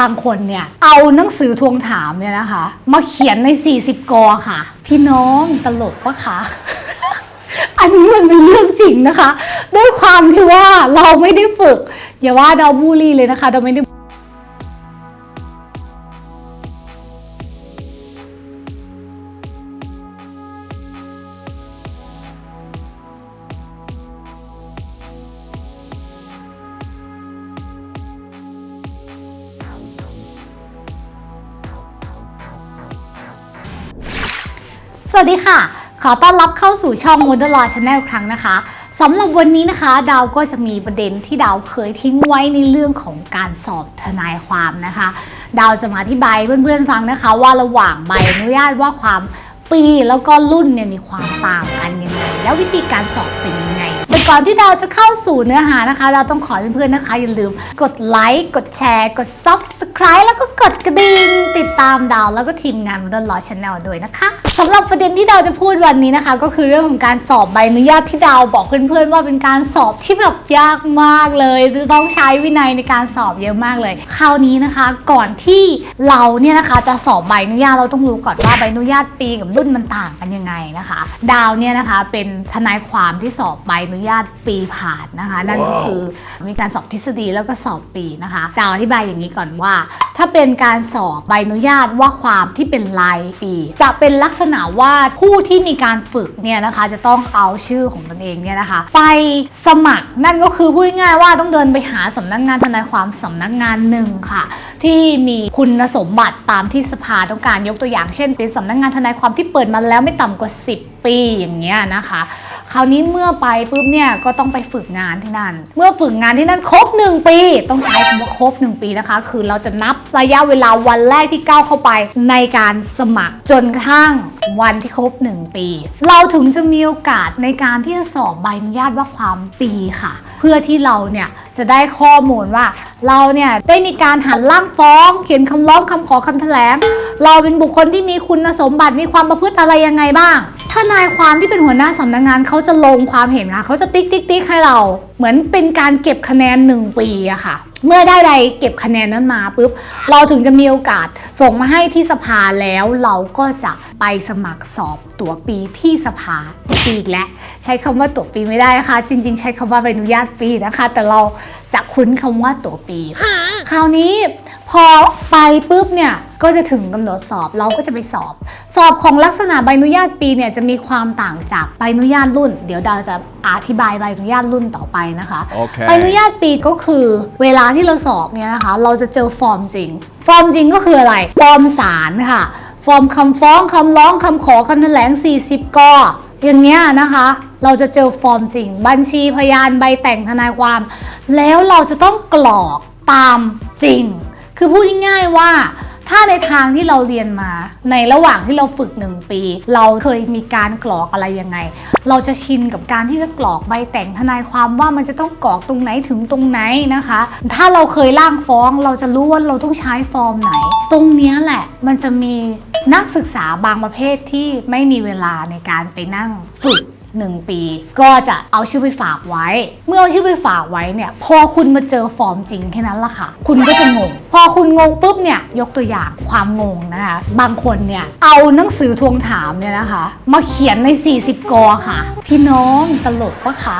บางคนเนี่ย เอาหนังสือทวงถามเนี่ยนะคะ มาเขียนใน 40 กอค่ะ พี่น้องตลกปะคะ อันนี้มันเป็นเรื่องจริงนะคะ ด้วยความที่ว่าเราไม่ได้ฝึก อย่าว่าดาวบูลลี่เลยนะคะ เราไม่ได้ วัสดีค่ะ ขอต้อนรับเข้าสู่ช่อง w o n d e r l a w Channel ครั้งนะคะสำหรับวันนี้นะคะ ดาวก็จะมีประเด็นที่ดาวเคยทิ้งไว้ในเรื่องของการสอบทนายความนะคะ ดาวจะมาอธิบายเพื่อนๆฟังนะคะ ว่าระหว่างใบอนุญาตว่าความปีแล้วก็รุ่นเนี่ยมีความต่างกันยังไง แล้ววิธีการสอบเป็นยังไงแต่ก่อนที่ดาวจะเข้าสู่เนื้อหานะคะ เราต้องขอเพื่อนๆนะคะอย่าลืมกดไลค์กดแชร์ กด Subscribe แล้วก็กดกระดิ่งติดตามดาวแล้วก็ทีมงานวันดอลลอชแนลด้วยนะคะสำหรับประเด็นที่ดาวจะพูดวันนี้นะคะ ก็คือเรื่องของการสอบใบอนุญาตที่ดาวบอกเพื่อนๆว่าเป็นการสอบที่แบบยากมากเลยจะต้องใช้วินัยในการสอบเยอะมากเลย คราวนี้นะคะ ก่อนที่เราเนี่ยนะคะจะสอบใบอนุญาตเราต้องรู้ก่อนว่าใบอนุญาตปีกับรุ่นมันต่างกันยังไงนะคะ ดาวเนี่ยนะคะเป็นทนายความที่สอบใบอนุญาตปีผ่านนะคะ นั่นก็คือมีการสอบทฤษฎีแล้วก็สอบปีนะคะ ดาวอธิบายอย่างนี้ก่อนว่า ถ้าเป็นการสอบใบอนุญาตว่าความที่เป็นรายปี จะเป็นลักษณะว่าผู้ที่มีการฝึกเนี่ยนะคะ จะต้องเอาชื่อของตนเองเนี่ยนะคะ ไปสมัครนั่นก็คือพูดง่ายๆว่าต้องเดินไปหาสำนักงานทนายความสำนักงานหนึ่งค่ะ ที่มีคุณสมบัติตามที่สภาต้องการยกตัวอย่างเช่น เป็นสำนักงานทนายความที่เปิดมาแล้วไม่ต่ำกว่า 10 ปีอย่างเงี้ยนะคะ ราวนี้เมื่อไปปุ๊บเนี่ยก็ต้องไปฝึกงานที่นั่น เมื่อฝึกงานที่นั่นครบ 1 ปี ต้องใช้คำว่าครบ 1 ปีนะคะ คือเราจะนับระยะเวลาวันแรกที่ก้าวเข้าไปในการสมัครจนกระทั่ง วันที่ครบ 1 ปี เราถึงจะมีโอกาสในการที่จะสอบใบอนุญาตว่าความปีค่ะ เพื่อที่เราเนี่ยจะได้ข้อมูลว่า เราเนี่ยได้มีการหันล่างฟ้อง เขียนคำร้องคำขอคำแถลง เราเป็นบุคคลที่มีคุณสมบัติมีความประพฤติอะไรยังไงบ้างทนายความที่เป็นหัวหน้าสำนักงานเขาจะลงความเห็นค่ะเขาจะติ๊กติ๊กติ๊กให้เรา เหมือนเป็นการเก็บคะแนน 1 ปีอะค่ะ เมื่อได้ใบเก็บคะแนนนั้นมาปุ๊บเราถึงจะมีโอกาสส่งมาให้ที่สภาแล้วเราก็จะไปสมัครสอบตั๋วปีที่สภาปีอีกแล้วใช้คำว่าตั๋วปีไม่ได้นะคะ จริง ๆ ใช้คำว่าใบอนุญาตปีนะคะ แต่เราจะคุ้นคำว่าตั๋วปี คราวนี้พอไปปุ๊บเนี่ย ก็จะถึงกำหนดสอบเราก็จะไปสอบ สอบของลักษณะใบอนุญาตปีเนี่ยจะมีความต่างจากใบอนุญาตรุ่น เดี๋ยวดาวจะอธิบายใบอนุญาตรุ่นต่อไปนะคะโอเคใบอนุญาตปีก็คือเวลาที่เราสอบเนี่ยนะคะ เราจะเจอฟอร์มจริง ฟอร์มจริงก็คืออะไร ฟอร์มสารค่ะ ฟอร์มคำฟ้องคำร้องคำขอคำแถลง 40กออย่างเงี้ยนะคะเราจะเจอฟอร์มจริง บัญชีพยานใบแต่งทนายความ แล้วเราจะต้องกรอกตามจริง คือพูดง่ายๆว่า ถ้าในทางที่เราเรียนมาในระหว่างที่เราฝึก1ปี เราเคยมีการกรอกอะไรยังไง เราจะชินกับการที่จะกรอกใบแต่งทนายความว่ามันจะต้องกรอกตรงไหนถึงตรงไหนนะคะ ถ้าเราเคยร่างฟ้องเราจะรู้ว่าเราต้องใช้ฟอร์มไหน ตรงนี้แหละมันจะมีนักศึกษาบางประเภทที่ไม่มีเวลาในการไปนั่งฝึก 1 ปี ก็จะเอาชื่อไปฝากไว้ เมื่อเอาชื่อไปฝากไว้เนี่ยพอคุณมาเจอฟอร์มจริงแค่นั้นละค่ะ คุณก็จะงง พอคุณงงปุ๊บเนี่ยยกตัวอย่างความงงนะคะบางคนเนี่ยเอาหนังสือทวงถามเนี่ยนะคะ มาเขียนใน 40 กอค่ะ พี่น้องตลกปะคะ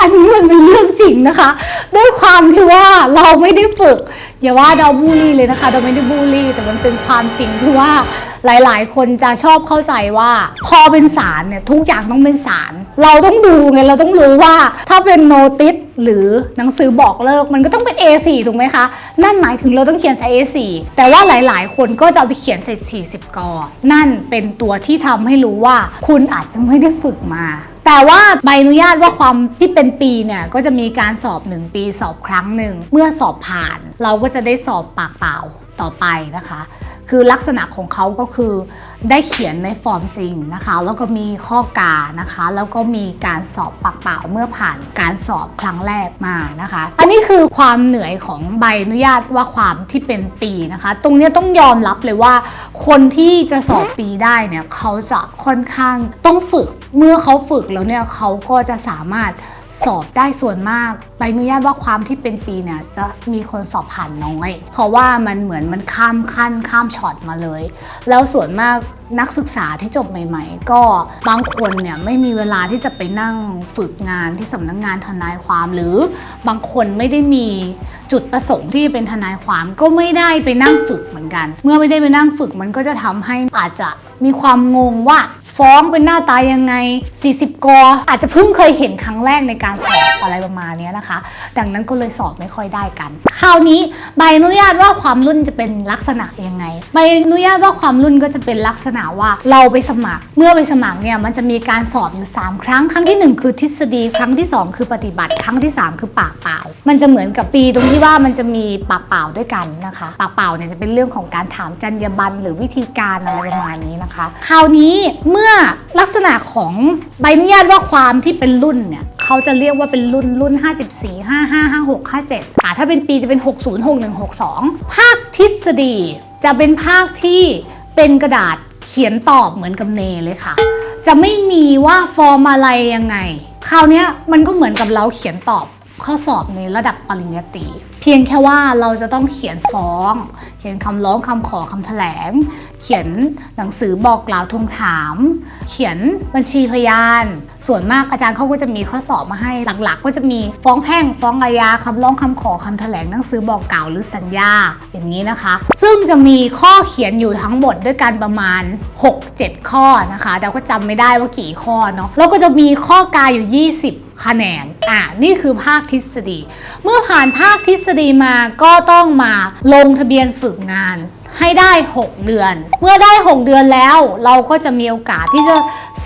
อันนี้มันเป็นเรื่องจริงนะคะ ด้วยความที่ว่าเราไม่ได้ฝึก อย่าว่าเราบูลลี่เลยนะคะ เราไม่ได้บูลลี่ แต่มันเป็นความจริงที่ว่า หลาย ๆ คนจะชอบเข้าใจว่า พอเป็นสารเนี่ยทุกอย่างต้องเป็นสาร เราต้องดูไงเราต้องรู้ว่าถ้าเป็นโนติสหรือหนังสือบอกเลิกมันก็ต้องเป็น A4 ถูกไหมคะ นั่นหมายถึงเราต้องเขียนใส่ A4 แต่ว่าหลาย ๆ คนก็จะเอาไปเขียนใส่ 40 กอ นั่นเป็นตัวที่ทำให้รู้ว่า คุณอาจจะไม่ได้ฝึกมา แต่ว่าใบอนุญาตว่าความที่เป็นปีเนี่ยก็จะมีการสอบ 1 ปีสอบครั้งหนึ่ง เมื่อสอบผ่าน เราก็จะได้สอบปากเปล่าต่อไปนะคะ คือลักษณะของเขาก็คือได้เขียนในฟอร์มจริงนะคะ แล้วก็มีข้อกานะคะ แล้วก็มีการสอบปากเปล่าเมื่อผ่านการสอบครั้งแรกมานะคะ อันนี้คือความเหนื่อยของใบอนุญาตว่าความที่เป็นปีนะคะ ตรงนี้ต้องยอมรับเลยว่า คนที่จะสอบปีได้เนี่ยเขาจะค่อนข้างต้องฝึก เมื่อเขาฝึกแล้วเนี่ยเขาก็จะสามารถ สอบได้ส่วนมากใบอนุญาตว่าความที่เป็นปีเนี่ยจะมีคนสอบผ่านน้อย เพราะว่ามันเหมือนมันข้ามขั้นข้ามช็อตมาเลย แล้วส่วนมากนักศึกษาที่จบใหม่ ๆ ก็บางคนเนี่ยไม่มีเวลาที่จะไปนั่งฝึกงานที่สำนักงงานทนายความหรือบางคนไม่ได้มีจุดประสงค์ที่จะเป็นทนายความก็ไม่ได้ไปนั่งฝึกเหมือนกัน เมื่อไม่ได้ไปนั่งฝึกมันก็จะทำให้อาจจะมีความงงว่า ฟ้องเป็นหน้าตายังไง 40 กอ อาจจะเพิ่งเคยเห็นครั้งแรกในการสอบอะไรประมาณนี้นะคะ ดังนั้นก็เลยสอบไม่ค่อยได้กัน คราวนี้ใบอนุญาตว่าความรุ่นจะเป็นลักษณะยังไง ใบอนุญาตว่าความรุ่นก็จะเป็นลักษณะว่าเราไปสมัคร เมื่อไปสมัครเนี่ยมันจะมีการสอบอยู่ 3 ครั้ง ครั้งที่ 1 คือทฤษฎี ครั้งที่ 2 คือปฏิบัติ ครั้งที่ 3 คือปากเปล่า มันจะเหมือนกับปีตรงที่ว่ามันจะมีปากเปล่าด้วยกันนะคะ ปากเปล่าเนี่ยจะเป็นเรื่องของการถามจรรยาบรรณหรือวิธีการอะไรประมาณนี้นะคะ คราวนี้เมื่อลักษณะของใบอนุญาตว่าความที่เป็นรุ่นเนี่ยเขาจะเรียกว่าเป็นรุ่นรุ่น 54 55 56 57อ่าถ้าเป็นปีจะเป็น 60 61 62 ภาคทฤษฎีจะเป็นภาคที่เป็นกระดาษเขียนตอบเหมือนกับเนเลยค่ะ จะไม่มีว่าฟอร์มอะไรยังไง คราวนี้มันก็เหมือนกับเราเขียนตอบ ข้อสอบในระดับปริญญาตรีเพียงแค่ว่าเราจะต้องเขียนฟ้อง เขียนคำร้องคำขอคำแถลง เขียนหนังสือบอกกล่าวทวงถาม เขียนบัญชีพยาน ส่วนมากอาจารย์เขาก็จะมีข้อสอบมาให้หลักๆ ก็จะมีฟ้องแพ่งฟ้องอาญาคำร้องคำขอคำแถลงหนังสือบอกกล่าวหรือสัญญาอย่างนี้นะคะ ซึ่งจะมีข้อเขียนอยู่ทั้งหมดด้วยกันประมาณ 6-7 ข้อนะคะแต่ก็จำไม่ได้ว่ากี่ข้อเนาะแล้วก็จะมีข้อกายอยู่ 20 คะแนน อ่านี่คือภาคทฤษฎี เมื่อผ่านภาคทฤษฎีมาก็ต้องมาลงทะเบียนฝึกงานให้ได้ 6 เดือน เมื่อได้ 6 เดือนแล้ว เราก็จะมีโอกาสที่จะ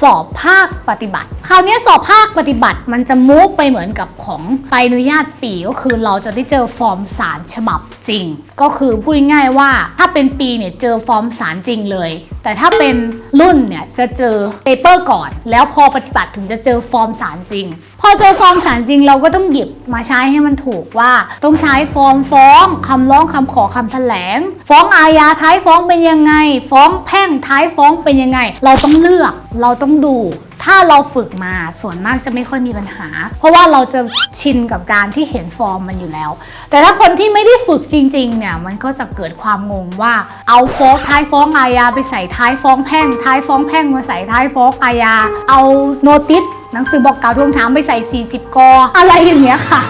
สอบภาคปฏิบัติ ราวนี้สอบภาคปฏิบัติมันจะมุกไปเหมือนกับของใบอนุญาตปีก็คือเราจะได้เจอฟอร์มสารฉบับจริง ก็คือพูดง่ายว่าถ้าเป็นปีเนี่ยเจอฟอร์มสารจริงเลย แต่ถ้าเป็นรุ่นเนี่ยจะเจอเปเปอร์ก่อน แล้วพอปฏิบัติถึงจะเจอฟอร์มสารจริง พอเจอฟอร์มสารจริงเราก็ต้องหยิบมาใช้ให้มันถูกว่าต้องใช้ฟอร์มฟ้องคำร้องคำขอคำแถลง ฟ้องอาญาท้ายฟ้องเป็นยังไง ฟ้องแพ่งท้ายฟ้องเป็นยังไง เราต้องเลือกเราต้องดู ถ้าเราฝึกมาส่วนมากจะไม่ค่อยมีปัญหา เพราะว่าเราจะชินกับการที่เห็นฟอร์มมันอยู่แล้ว แต่ถ้าคนที่ไม่ได้ฝึกจริงๆเนี่ยมันก็จะเกิดความงงว่าเอาฟ้องท้ายฟ้องอาญาไปใส่ท้ายฟ้องแพ่ง ท้ายฟ้องแพ่งมาใส่ท้ายฟ้องอาญาเอาโนติสหนังสือบอกกล่าวทวงถามไปใส่ 40 กออะไรอย่างเงี้ยค่ะ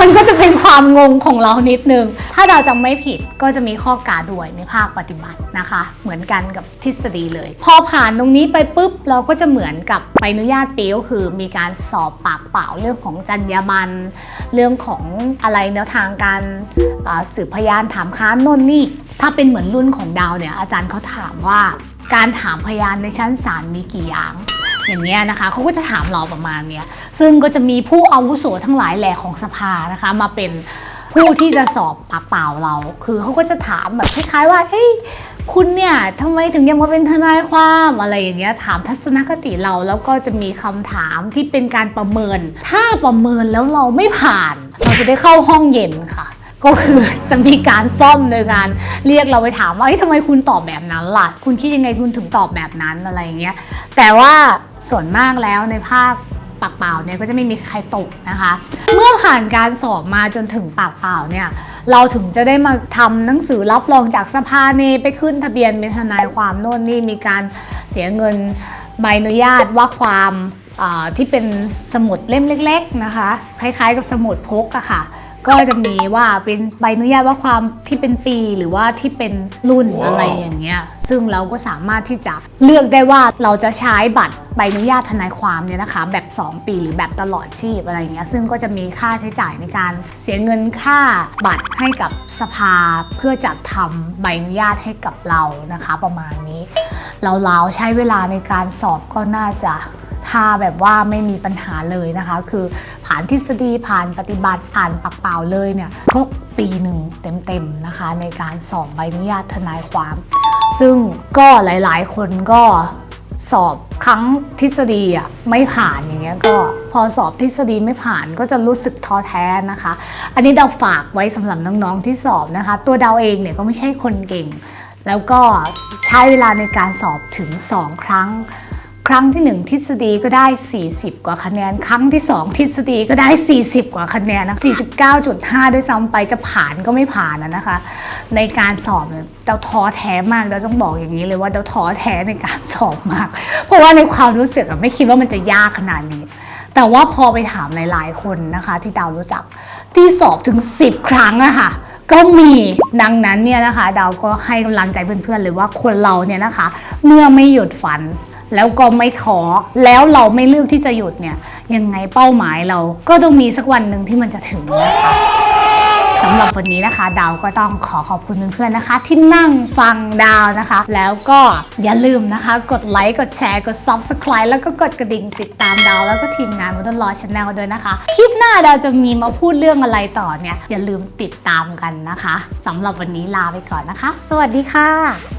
มันก็จะเป็นความงงของเรานิดนึง ถ้าเราจำไม่ผิดก็จะมีข้อกาด้วยในภาคปฏิบัตินะคะ เหมือนกันกับทฤษฎีเลย พอผ่านตรงนี้ไปปุ๊บเราก็จะเหมือนกับใบอนุญาตปีก็คือ มีการสอบปากเปล่าเรื่องของจรรยาบรรณเรื่องของอะไรแนวทางการสืบพยานถามค้านน่นนี่ ถ้าเป็นเหมือนรุ่นของดาวเนี่ยอาจารย์เขาถามว่า การถามพยานในชั้นศาลมีกี่อย่าง อย่างเงี้ยนะคะเขาก็จะถามเราประมาณเนี้ยซึ่งก็จะมีผู้อาวุโสทั้งหลายแหล่ของสภานะคะมาเป็นผู้ที่จะสอบปากเปล่าเรา คือเขาก็จะถามแบบคล้ายๆว่าเฮ้ยคุณเนี่ยทำไมถึงยังมาเป็นทนายความอะไรอย่างเงี้ยถามทัศนคติเราแล้วก็จะมีคำถามที่เป็นการประเมิน ถ้าประเมินแล้วเราไม่ผ่าน เราจะได้เข้าห้องเย็นค่ะ ก็คือจะมีการซ่อมโดยการเรียกเราไปถามว่าเฮ้ยทำไมคุณตอบแบบนั้นล่ะ คุณคิดยังไงคุณถึงตอบแบบนั้นอะไรอย่างเงี้ย แต่ว่าส่วนมากแล้วในภาคปากเปล่าเนี่ยก็จะไม่มีใครตกนะคะ เมื่อผ่านการสอบมาจนถึงปากเปล่าเนี่ยเราถึงจะได้มาทำหนังสือรับรองจากสภาเนไปขึ้นทะเบียนเป็นทนายความโน่นนี่มีการเสียเงินใบอนุญาตว่าความที่เป็นสมุดเล่มเล็ก ๆนะคะ คล้ายๆกับสมุดพกอะค่ะ ก็จะมีว่าเป็นใบอนุญาตว่าความที่เป็นปีหรือว่าที่เป็นรุ่นอะไรอย่างเงี้ย ซึ่งเราก็สามารถที่จะเลือกได้ว่าเราจะใช้บัตรใบอนุญาตทนายความเนี่ยนะคะ แบบ 2 ปีหรือแบบตลอดชีพอะไรอย่างเงี้ย ซึ่งก็จะมีค่าใช้จ่ายในการเสียเงินค่าบัตรให้กับสภาเพื่อจัดทำใบอนุญาตให้กับเรานะคะ ประมาณนี้ เราๆใช้เวลาในการสอบก็น่าจะ ถ้าแบบว่าไม่มีปัญหาเลยนะคะ คือผ่านทฤษฎีผ่านปฏิบัติผ่านปักเปล่าเลยเนี่ยก็ปีหนึ่งเต็มๆนะคะ ในการสอบใบอนุญาตทนายความ ซึ่งก็หลายๆ คนก็สอบครั้งทฤษฎีอะไม่ผ่านอย่างเงี้ยก็พอสอบทฤษฎีไม่ผ่านก็จะรู้สึกท้อแท้นะคะ อันนี้เดาฝากไว้สำหรับน้องๆที่สอบนะคะ ตัวดาวเองเนี่ยก็ไม่ใช่คนเก่ง แล้วก็ใช้เวลาในการสอบถึง 2 ครั้ง ครั้งที่ 1 ทฤษฎีก็ได้ 40 กว่าคะแนน ครั้งที่ 2 ทฤษฎีก็ได้ 40 กว่าคะแนนนะ49.5 ด้วยซ้ำไปจะผ่านก็ไม่ผ่านนะนะคะ ในการสอบเนี่ยเราท้อแท้มากเราต้องบอกอย่างนี้เลยว่าเราท้อแท้ในการสอบมาก เพราะว่าในความรู้สึกไม่คิดว่ามันจะยากขนาดนี้ แต่ว่าพอไปถามหลายๆคนนะคะ ที่ดาวรู้จักที่สอบถึง 10 ครั้งอะค่ะก็มีดังนั้นเนี่ยนะคะ ดาวก็ให้กำลังใจเพื่อนๆเลยว่าคนเราเนี่ยนะคะ เมื่อไม่หยุดฝัน แล้วก็ไม่ท้อแล้วเราไม่เลือกที่จะหยุดเนี่ยยังไงเป้าหมายเราก็ต้องมีสักวันหนึ่งที่มันจะถึงนะคะสำหรับวันนี้นะคะ ดาวก็ต้องขอขอบคุณเพื่อนๆนะคะ ที่นั่งฟังดาวนะคะ แล้วก็อย่าลืมนะคะ กดไลค์กดแชร์กด Subscribe แล้วก็กดกระดิ่งติดตามดาว แล้วก็ทีมงานมุดรอชาแนลด้วยนะคะ คลิปหน้าดาวจะมีมาพูดเรื่องอะไรต่อเนี่ย อย่าลืมติดตามกันนะคะสำหรับวันนี้ลาไปก่อนนะคะ สวัสดีค่ะ